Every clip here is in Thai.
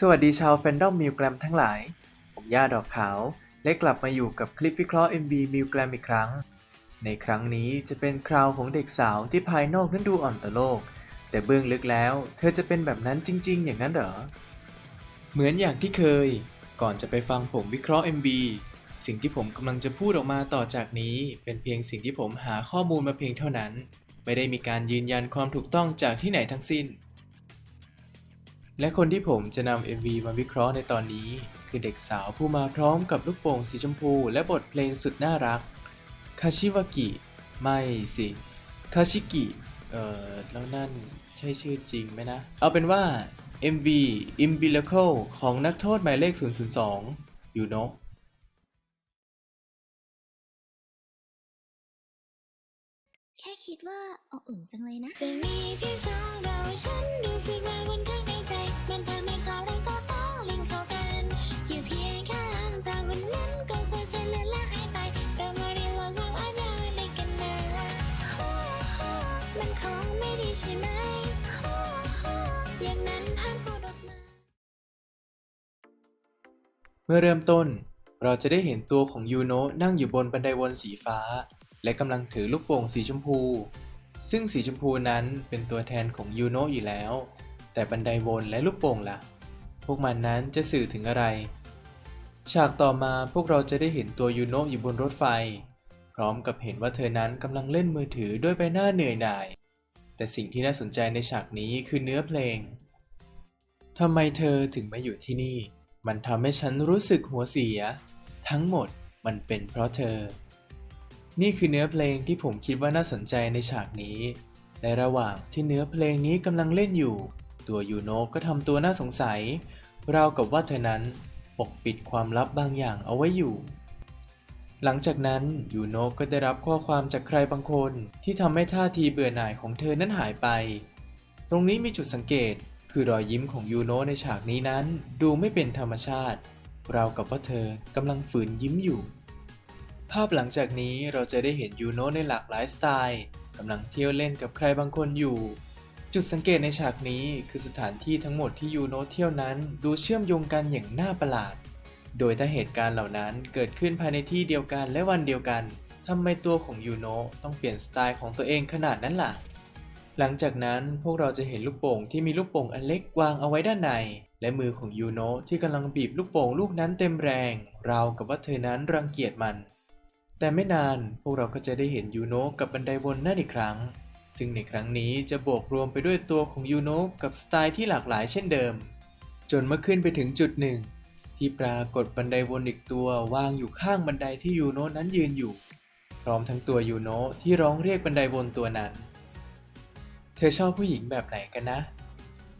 สวัสดีชาวแฟนดอมมิวแกรมทั้งหลาย ผมย่าดอกขาว และกลับมาอยู่กับคลิปวิเคราะห์ MB มิวแกรมอีกครั้ง ในครั้งนี้จะเป็นคราวของเด็กสาวที่ภายนอกนั้นดูอ่อนต่อโลก แต่เบื้องลึกแล้ว เธอจะเป็นแบบนั้นจริง ๆ อย่างนั้นเหรอ เหมือนอย่างที่เคย ก่อนจะไปฟังผมวิเคราะห์ MB สิ่งที่ผมกำลังจะพูดออกมาต่อจากนี้ เป็นเพียงสิ่งที่ผมหาข้อมูลมาเพียงเท่านั้น ไม่ได้มีการยืนยันความถูกต้องจากที่ไหนทั้งสิ้น และคนที่ผมจะนำ MV มาวิเคราะห์ในตอนนี้ คือเด็กสาวผู้มาพร้อมกับลูกโป่งสีชมพู และบทเพลงสุดน่ารัก คาชิวากิ ไม่สิ คาชิกิ เอ่อ แล้วนั่นใช่ชื่อจริงไหมนะ เอาเป็นว่า MV Umbilical ของนักโทษหมายเลข 002ยูโนะแค่คิดว่าอบอุ่นจังเลยนะ จะมีเพียงสองเราฉัน เมื่อเริ่มต้น เราจะได้เห็นตัวของยูโนะนั่งอยู่บนบันไดวนสีฟ้า และกำลังถือลูกโป่งสีชมพู ซึ่งสีชมพูนั้นเป็นตัวแทนของยูโนะอยู่แล้ว แต่บันไดวนและลูกโป่งล่ะ พวกมันนั้นจะสื่อถึงอะไร ฉากต่อมาพวกเราจะได้เห็นตัวยูโนะอยู่บนรถไฟ พร้อมกับเห็นว่าเธอนั้นกำลังเล่นมือถือด้วยใบหน้าเหนื่อยหน่าย แต่สิ่งที่น่าสนใจในฉากนี้คือเนื้อเพลงทำไมเธอถึงมาอยู่ที่นี่ มันทำให้ฉันรู้สึกหัวเสีย ทั้งหมดมันเป็นเพราะเธอ นี่คือเนื้อเพลงที่ผมคิดว่าน่าสนใจในฉากนี้ ในระหว่างที่เนื้อเพลงนี้กำลังเล่นอยู่ ตัวยูโนก็ทำตัวน่าสงสัย ราวกับว่าเธอนั้นปกปิดความลับบางอย่างเอาไว้อยู่ หลังจากนั้นยูโนก็ได้รับข้อความจากใครบางคนที่ทำให้ท่าทีเบื่อหน่ายของเธอนั้นหายไป ตรงนี้มีจุดสังเกต คือรอยยิ้มของยูโนะในฉากนี้นั้น ดูไม่เป็นธรรมชาติราวกับว่าเธอกำลังฝืนยิ้มอยู่ ภาพหลังจากนี้เราจะได้เห็นยูโนะในหลากหลายสไตล์กำลังเที่ยวเล่นกับใครบางคนอยู่ จุดสังเกตในฉากนี้คือสถานที่ทั้งหมดที่ยูโนะเที่ยวนั้นดูเชื่อมโยงกันอย่างน่าประหลาด โดยถ้าเหตุการณ์เหล่านั้นเกิดขึ้นภายในที่เดียวกันและวันเดียวกันทำไมตัวของยูโนะต้องเปลี่ยนสไตล์ของตัวเองขนาดนั้นล่ะ หลังจากนั้นพวกเราจะเห็นลูกโป่งที่มีลูกโป่งอันเล็กวางเอาไว้ด้านใน และมือของยูโนะที่กำลังบีบลูกโป่งลูกนั้นเต็มแรง ราวกับว่าเธอนั้นรังเกียจมัน แต่ไม่นานพวกเราก็จะได้เห็นยูโนะกับบันไดวนนั่นอีกครั้ง ซึ่งในครั้งนี้จะบวกรวมไปด้วยตัวของยูโนะกับสไตล์ที่หลากหลายเช่นเดิม จนเมื่อขึ้นไปถึงจุดหนึ่ง ที่ปรากฏบันไดวนอีกตัววางอยู่ข้างบันไดที่ยูโนะนั้นยืนอยู่ พร้อมทั้งตัวยูโนะที่ร้องเรียกบันไดวนตัวนั้น เธอชอบผู้หญิงแบบไหนกันนะ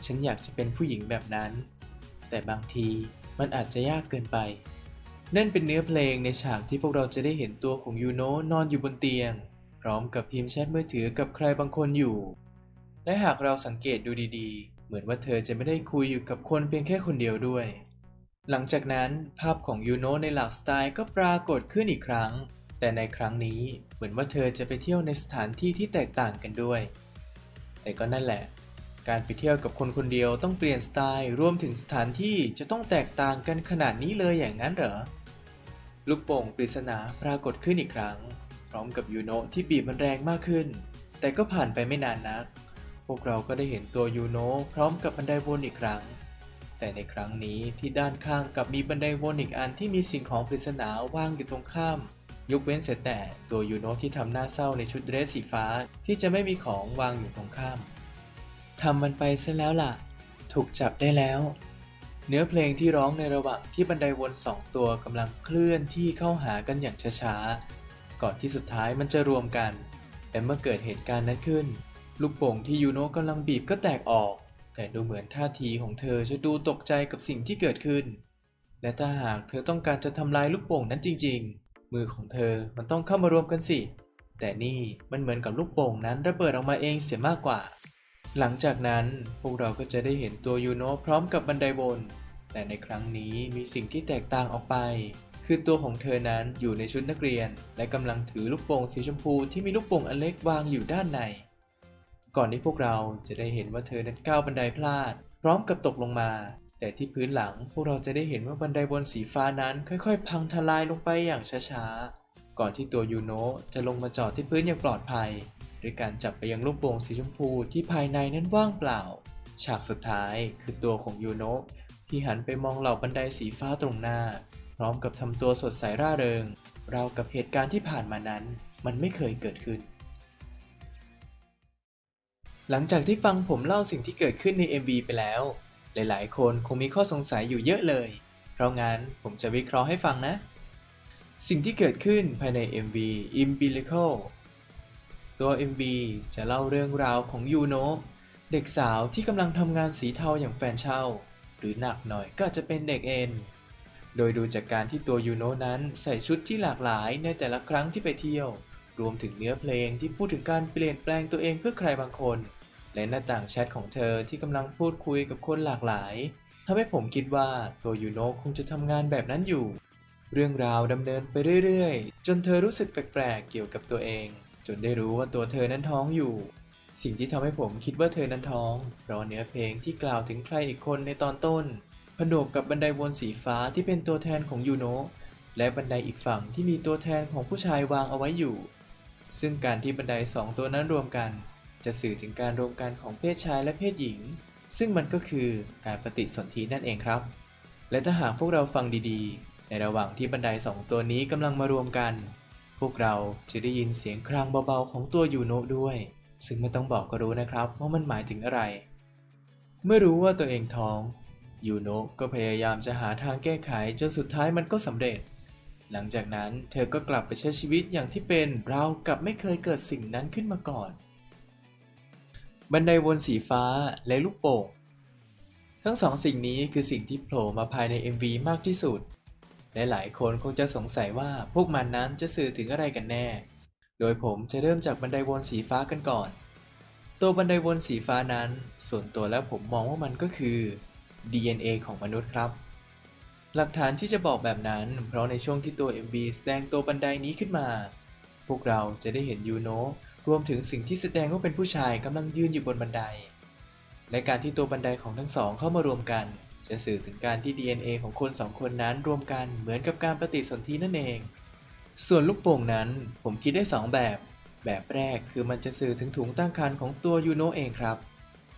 ฉันอยากจะเป็นผู้หญิงแบบนั้น แต่บางทีมันอาจจะยากเกินไป นั่นเป็นเนื้อเพลงในฉากที่พวกเราจะได้เห็นตัวของยูโนะนอนอยู่บนเตียง พร้อมกับพิมพ์แชทมือถือกับใครบางคนอยู่ และหากเราสังเกตดูดีๆ เหมือนว่าเธอจะไม่ได้คุยอยู่กับคนเพียงแค่คนเดียวด้วย หลังจากนั้นภาพของยูโนะในหลากสไตล์ก็ปรากฏขึ้นอีกครั้ง แต่ในครั้งนี้เหมือนว่าเธอจะไปเที่ยวในสถานที่ที่แตกต่างกันด้วย แต่ก็นั่นแหละ การไปเที่ยวกับคนคนเดียวต้องเปลี่ยนสไตล์รวมถึงสถานที่จะต้องแตกต่างกันขนาดนี้เลยอย่างนั้นเหรอ ลูกโป่งปริศนาปรากฏขึ้นอีกครั้ง พร้อมกับยูโนะที่บีบมันแรงมากขึ้น แต่ก็ผ่านไปไม่นานนัก พวกเราก็ได้เห็นตัวยูโนะพร้อมกับบันไดวนอีกครั้ง แต่ในครั้งนี้ที่ด้านข้างกับมีบันไดวนอีกอันที่มีสิ่งของปริศนาวางอยู่ตรงข้าม ยกเว้นเสียแต่ตัวยูโนะที่ทำหน้าเศร้าในชุดเดรสสีฟ้าที่จะไม่มีของวางอยู่ตรงข้ามทำมันไปซะแล้วล่ะ ถูกจับได้แล้ว เนื้อเพลงที่ร้องในระหว่างที่บันไดวนสองตัวกำลังเคลื่อนที่เข้าหากันอย่างช้าๆ ก่อนที่สุดท้ายมันจะรวมกัน แต่เมื่อเกิดเหตุการณ์นั้นขึ้น ลูกโป่งที่ยูโนะกำลังบีบก็แตกออก แต่ดูเหมือนท่าทีของเธอจะดูตกใจกับสิ่งที่เกิดขึ้น และถ้าหากเธอต้องการจะทำลายลูกโป่งนั้นจริง ๆ มือของเธอมันต้องเข้ามารวมกันสิ แต่นี่มันเหมือนกับลูกโป่งนั้นระเบิดออกมาเองเสียมากกว่า หลังจากนั้นพวกเราก็จะได้เห็นตัวยูโนะพร้อมกับบันไดวนแต่ในครั้งนี้มีสิ่งที่แตกต่างออกไป คือตัวของเธอนั้นอยู่ในชุดนักเรียน และกำลังถือลูกโป่งสีชมพูที่มีลูกโป่งอันเล็กวางอยู่ด้านใน ก่อนที่พวกเราจะได้เห็นว่าเธอนั้นก้าวบันไดพลาด พร้อมกับตกลงมา แต่ที่พื้นหลังพวกเราจะได้เห็นว่าบันไดบนสีฟ้านั้นค่อยๆ พังทลายลงไปอย่างช้าๆ ก่อนที่ตัวยูโนะจะลงมาจอดที่พื้นอย่างปลอดภัยด้วยการจับไปยังลูกโป่งสีชมพูที่ภายในนั้นว่างเปล่า ฉากสุดท้ายคือตัวของยูโนะที่หันไปมองเหล่าบันไดสีฟ้าตรงหน้า พร้อมกับทำตัวสดใสร่าเริง ราวกับเหตุการณ์ที่ผ่านมานั้น มันไม่เคยเกิดขึ้น หลังจากที่ฟังผมเล่าสิ่งที่เกิดขึ้นใน MV ไปแล้ว หลายๆ คนคงมีข้อสงสัยอยู่เยอะเลย เพราะงั้นผมจะวิเคราะห์ให้ฟังนะ สิ่งที่เกิดขึ้นภายใน MV Umbilical ตัว MV จะเล่าเรื่องราวของยูโนะเด็กสาวที่กำลังทำงานสีเทาอย่างแฟนเช่า หรือหนักหน่อยก็อาจจะเป็นเด็กเอ็น โดยดูจากการที่ตัวยูโนะนั้นใส่ชุดที่หลากหลายในแต่ละครั้งที่ไปเที่ยว รวมถึงเนื้อเพลงที่พูดถึงการเปลี่ยนแปลงตัวเองเพื่อใครบางคน และหน้าต่างแชทของเธอที่กำลังพูดคุยกับคนหลากหลายทำให้ผมคิดว่าตัวยูโนะคงจะทำงานแบบนั้นอยู่ เรื่องราวดำเนินไปเรื่อยๆ จนเธอรู้สึกแปลกๆเกี่ยวกับตัวเอง จนได้รู้ว่าตัวเธอนั้นท้องอยู่ สิ่งที่ทำให้ผมคิดว่าเธอนั้นท้องเพราะเนื้อเพลงที่กล่าวถึงใครอีกคนในตอนต้น ผนวกกับบันไดวนสีฟ้าที่เป็นตัวแทนของยูโนะและบันไดอีกฝั่งที่มีตัวแทนของผู้ชายวางเอาไว้อยู่ ซึ่งการที่บันไดสองตัวนั้นรวมกัน จะสื่อถึงการรวมกันของเพศชายและเพศหญิง ซึ่งมันก็คือการปฏิสนธินั่นเองครับ และถ้าหากพวกเราฟังดีๆ ในระหว่างที่บันไดสองตัวนี้กำลังมารวมกัน พวกเราจะได้ยินเสียงครางเบาๆของตัวยูโนะด้วย ซึ่งไม่ต้องบอกก็รู้นะครับว่ามันหมายถึงอะไร เมื่อรู้ว่าตัวเองท้องยูโนะก็พยายามจะหาทางแก้ไขจนสุดท้ายมันก็สำเร็จ หลังจากนั้นเธอก็กลับไปใช้ชีวิตอย่างที่เป็นเราวกับไม่เคยเกิดสิ่งนั้นขึ้นมาก่อน บันไดวนสีฟ้าและลูกโป่ง ทั้งสองสิ่งนี้คือสิ่งที่โผล่มาภายใน MV มากที่สุด และหลายคนคงจะสงสัยว่าพวกมันนั้นจะสื่อถึงอะไรกันแน่ โดยผมจะเริ่มจากบันไดวนสีฟ้ากันก่อน ตัวบันไดวนสีฟ้านั้น ส่วนตัวแล้วผมมองว่ามันก็คือ DNA ของมนุษย์ครับ หลักฐานที่จะบอกแบบนั้น เพราะในช่วงที่ตัว MV แสดงตัวบันไดนี้ขึ้นมา พวกเราจะได้เห็นยูโนะ รวมถึงสิ่งที่แสดงว่าเป็นผู้ชายกำลังยืนอยู่บนบันได และการที่ตัวบันไดของทั้งสองเข้ามารวมกัน จะสื่อถึงการที่ DNA ของคนสองคนนั้นรวมกันเหมือนกับการปฏิสนธินั่นเอง ส่วนลูกโป่งนั้นผมคิดได้สองแบบ แบบแรกคือมันจะสื่อถึงถุงตั้งครรภ์ของตัวยูโนเองครับ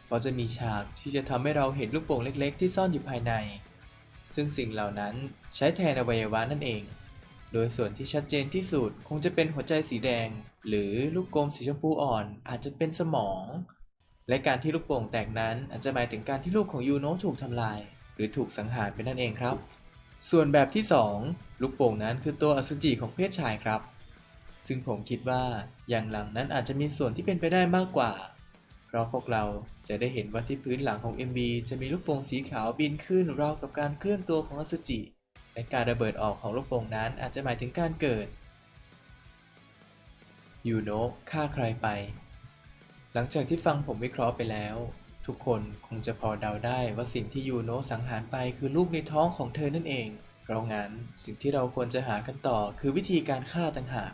เพราะจะมีฉากที่จะทำให้เราเห็นลูกโป่งเล็ก ๆ ที่ซ่อนอยู่ภายใน ซึ่งสิ่งเหล่านั้นใช้แทนอวัยวะนั่นเอง โดยส่วนที่ชัดเจนที่สุดคงจะเป็นหัวใจสีแดง หรือลูกกลมสีชมพูอ่อนอาจจะเป็นสมอง และการที่ลูกโป่งแตกนั้น อาจจะหมายถึงการที่ลูกของยูโนะถูกทำลาย หรือถูกสังหารไปนั่นเองครับ ส่วนแบบที่ 2 ลูกโป่งนั้นคือตัวอสุจิของเพศชายครับ ซึ่งผมคิดว่าอย่างหลังนั้นอาจจะมีส่วนที่เป็นไปได้มากกว่า เพราะพวกเราจะได้เห็นว่าที่พื้นหลังของ MV จะมีลูกโป่งสีขาวบินขึ้นราวกับการเคลื่อนตัวของอสุจิ และการระเบิดออกของลูกโป่งนั้นอาจจะหมายถึงการเกิด ยูโนะฆ่าใครไป หลังจากที่ฟังผมวิเคราะห์ไปแล้ว ทุกคนคงจะพอเดาได้ว่าสิ่งที่ยูโนะสังหารไปคือลูกในท้องของเธอนั่นเอง เพราะงั้นสิ่งที่เราควรจะหากันต่อคือวิธีการฆ่าต่างหาก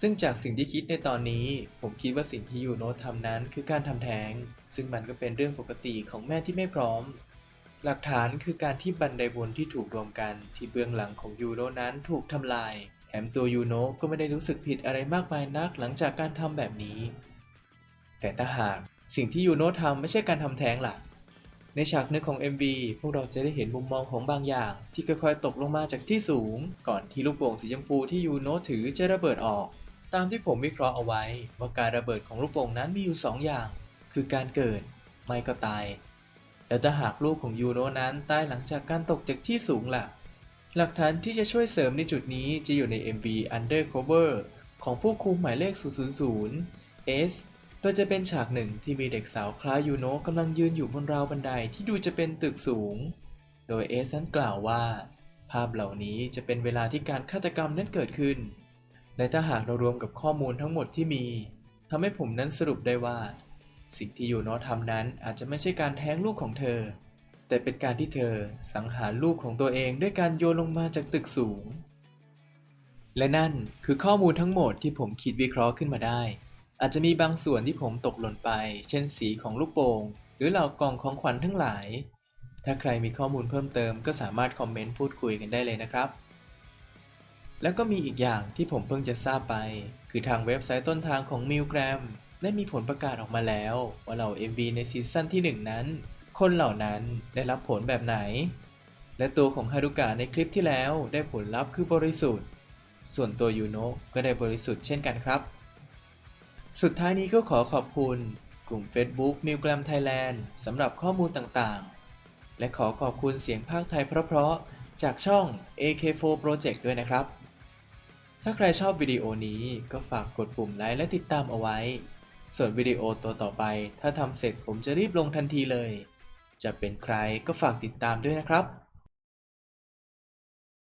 ซึ่งจากสิ่งที่คิดในตอนนี้ ผมคิดว่าสิ่งที่ยูโนะทำนั้นคือการทำแท้ง ซึ่งมันก็เป็นเรื่องปกติของแม่ที่ไม่พร้อม หลักฐานคือการที่บันไดบนที่ถูกรวมกันที่เบื้องหลังของยูโนะนั้นถูกทำลาย แถมตัวยูโนก็ไม่ได้รู้สึกผิดอะไรมากมายนักหลังจากการทำแบบนี้ แต่ถ้าหากสิ่งที่ยูโนทำไม่ใช่การทำแท้งล่ะ ในฉากหนึงของ MV พวกเราจะได้เห็นมุมมองของบางอย่าง ที่ค่อยๆตกลงมาจากที่สูง ก่อนที่ลูกโป่งสีชมพูที่ยูโนถือจะระเบิดออก ตามที่ผมวิเคราะห์เอาไว้ว่าการระเบิดของลูกโป่งนั้นมีอยู่สองอย่าง คือการเกิดไม่ก็ตาย แล้วถ้าหากลูกของยูโนนั้นตายหลังจากการตกจากที่สูงล่ะ หลักฐานที่จะช่วยเสริมในจุดนี้จะอยู่ใน MV Undercover ของผู้คุมหมายเลข 000 S โดยจะเป็นฉากหนึ่งที่มีเด็กสาวคล้ายยูโนะกำลังยืนอยู่บนราวบันไดที่ดูจะเป็นตึกสูง โดยเอสนั้นกล่าวว่า ภาพเหล่านี้จะเป็นเวลาที่การฆาตกรรมนั้นเกิดขึ้น และถ้าหากเรารวมกับข้อมูลทั้งหมดที่มีทำให้ผมนั้นสรุปได้ว่า สิ่งที่ยูโนะทำนั้นอาจจะไม่ใช่การแท้งลูกของเธอ แต่เป็นการที่เธอสังหารลูกของตัวเองด้วยการโยนลงมาจากตึกสูง และนั่นคือข้อมูลทั้งหมดที่ผมคิดวิเคราะห์ขึ้นมาได้ อาจจะมีบางส่วนที่ผมตกหล่นไป เช่นสีของลูกโป่งหรือเหล่ากล่องของขวัญทั้งหลาย ถ้าใครมีข้อมูลเพิ่มเติมก็สามารถคอมเมนต์พูดคุยกันได้เลยนะครับ แล้วก็มีอีกอย่างที่ผมเพิ่งจะทราบไป คือทางเว็บไซต์ต้นทางของ m i l g r a ได้มีผลประกาศออกมาแล้ว ว่าเหล่า MV ในซีซั่นที่ 1 นั้น คนเหล่านั้นได้รับผลแบบไหน และตัวของฮารุกะในคลิปที่แล้วได้ผลลัพธ์คือบริสุทธิ์ ส่วนตัวยูโนะก็ได้บริสุทธิ์เช่นกันครับ สุดท้ายนี้ก็ขอขอบคุณกลุ่ม Facebook m i l g r a m Thailand สำหรับข้อมูลต่างๆ และขอขอบคุณเสียงภาคไทยเพราะๆ จากช่อง AK4 Project ด้วยนะครับ ถ้าใครชอบวิดีโอนี้ก็ฝากกดปุ่มไลค์และติดตามเอาไว้ ส่วนวิดีโอตัวต่อไป ถ้าทำเสร็จผมจะรีบลงทันทีเลย จะเป็นใครก็ฝากติดตามด้วยนะครับ